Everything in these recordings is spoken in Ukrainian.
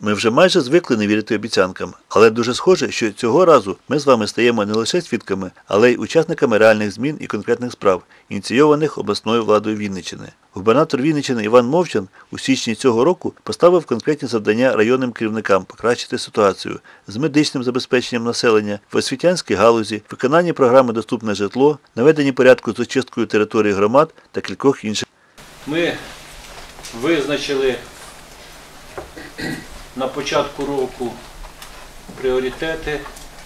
Ми вже майже звикли не вірити обіцянкам, але дуже схоже, що цього разу ми з вами стаємо не лише свідками, але й учасниками реальних змін і конкретних справ, ініційованих обласною владою Вінниччини. Губернатор Вінниччини Іван Мовчан у січні цього року поставив конкретні завдання районним керівникам покращити ситуацію з медичним забезпеченням населення, в освітянській галузі, виконанні програми Доступне житло, наведенні порядку з очисткою території громад та кількох інших. Ми визначили на початку року пріоритети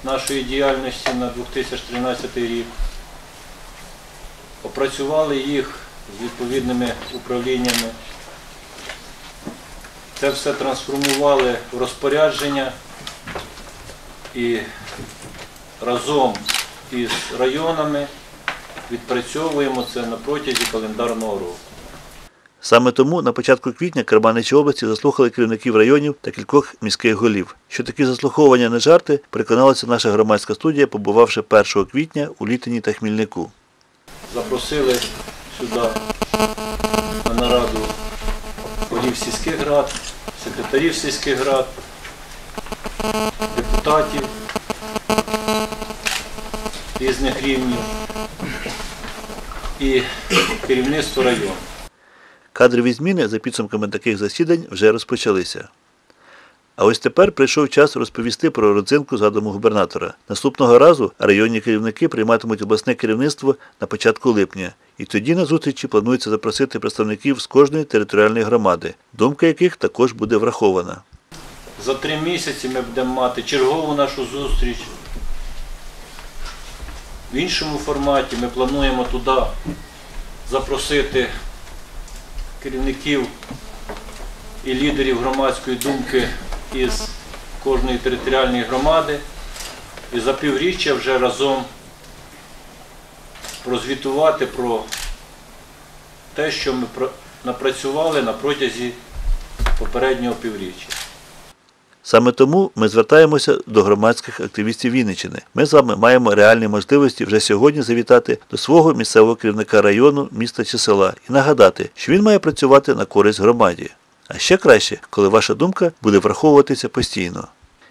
нашої діяльності на 2013 рік. Опрацювали їх з відповідними управліннями. Це все трансформували в розпорядження і разом із районами відпрацьовуємо це на протязі календарного року. Саме тому на початку квітня Карманичі області заслухали керівників районів та кількох міських голів. Що такі заслуховування не жарти, переконалася наша громадська студія, побувавши 1 квітня у Літині та Хмільнику. запросили сюди на нараду голів сільських рад, секретарів сільських рад, депутатів різних рівнів і керівництво району. Кадрові зміни за підсумками таких засідань вже розпочалися. А ось тепер прийшов час розповісти про родзинку згадану губернатора. Наступного разу районні керівники прийматимуть обласне керівництво на початку липня. І тоді на зустрічі планується запросити представників з кожної територіальної громади, думка яких також буде врахована. За три місяці ми будемо мати чергову нашу зустріч. В іншому форматі ми плануємо туди запросити керівників і лідерів громадської думки із кожної територіальної громади і за півріччя вже разом прозвітувати про те, що ми напрацювали на протязі попереднього півріччя. Саме тому ми звертаємося до громадських активістів Вінниччини. Ми з вами маємо реальні можливості вже сьогодні завітати до свого місцевого керівника району, міста чи села і нагадати, що він має працювати на користь громаді. А ще краще, коли ваша думка буде враховуватися постійно.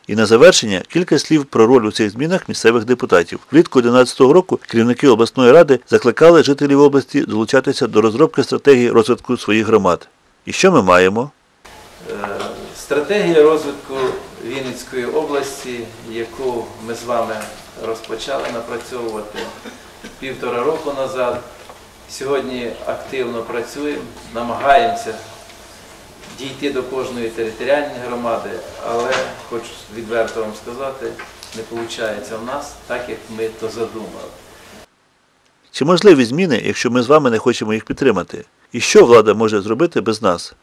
І на завершення кілька слів про роль у цих змінах місцевих депутатів. Влітку 2011 року керівники обласної ради закликали жителів області долучатися до розробки стратегії розвитку своїх громад. І що ми маємо? Стратегія розвитку Вінницької області, яку ми з вами розпочали напрацьовувати півтора року назад. Сьогодні активно працюємо, намагаємося дійти до кожної територіальної громади, але хочу відверто вам сказати, не виходить в нас так, як ми то задумали. Чи можливі зміни, якщо ми з вами не хочемо їх підтримати? І що влада може зробити без нас?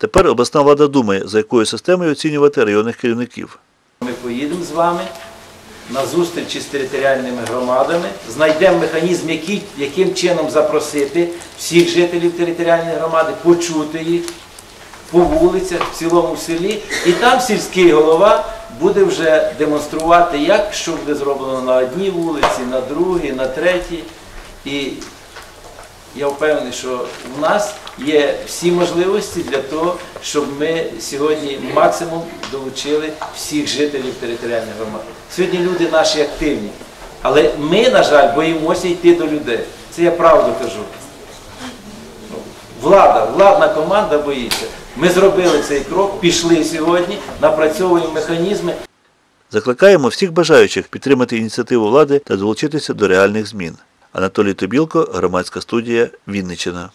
Тепер обласна влада думає, за якою системою оцінювати районних керівників. Ми поїдемо з вами на зустрічі з територіальними громадами, знайдемо механізм, який, яким чином запросити всіх жителів територіальної громади, почути їх по вулицях, в цілому селі. І там сільський голова буде вже демонструвати, як що буде зроблено на одній вулиці, на другій, на третій. І я впевнений, що в нас є всі можливості для того, щоб ми сьогодні максимум долучили всіх жителів територіальної громади. Сьогодні люди наші активні, але ми, на жаль, боїмося йти до людей. Це я правду кажу. Влада, владна команда боїться. Ми зробили цей крок, пішли сьогодні, напрацьовуємо механізми. Закликаємо всіх бажаючих підтримати ініціативу влади та долучитися до реальних змін. Анатолій Тобілко, громадська студія Вінниччина.